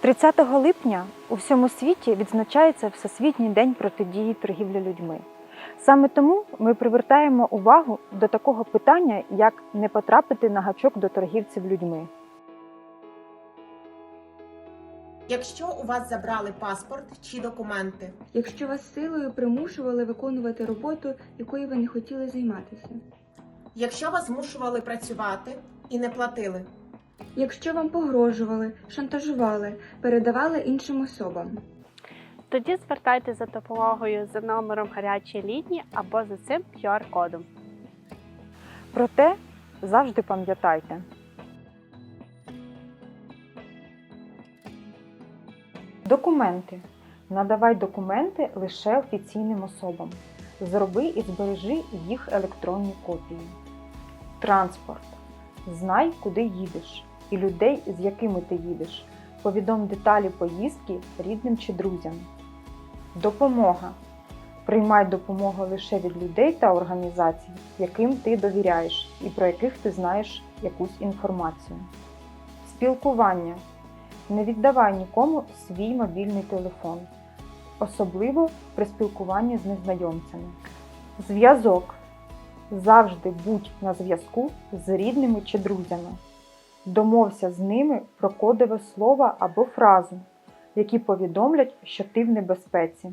30 липня у всьому світі відзначається Всесвітній день протидії торгівлі людьми. Саме тому ми привертаємо увагу до такого питання, як не потрапити на гачок до торгівців людьми. Якщо у вас забрали паспорт чи документи, якщо вас силою примушували виконувати роботу, якою ви не хотіли займатися, якщо вас змушували працювати і не платили, якщо вам погрожували, шантажували, передавали іншим особам, Тоді звертайтеся за допомогою за номером гарячої лінії або за цим QR-кодом. Проте завжди пам'ятайте, документи. Надавай документи лише офіційним особам. Зроби і збережи їх електронні копії. Транспорт. Знай, куди їдеш, і людей, з якими ти їдеш. Повідом деталі поїздки рідним чи друзям. Допомога. Приймай допомогу лише від людей та організацій, яким ти довіряєш і про яких ти знаєш якусь інформацію. Спілкування. Не віддавай нікому свій мобільний телефон, особливо при спілкуванні з незнайомцями. Зв'язок. Завжди будь на зв'язку з рідними чи друзями. Домовся з ними про кодове слово або фразу, які повідомлять, що ти в небезпеці.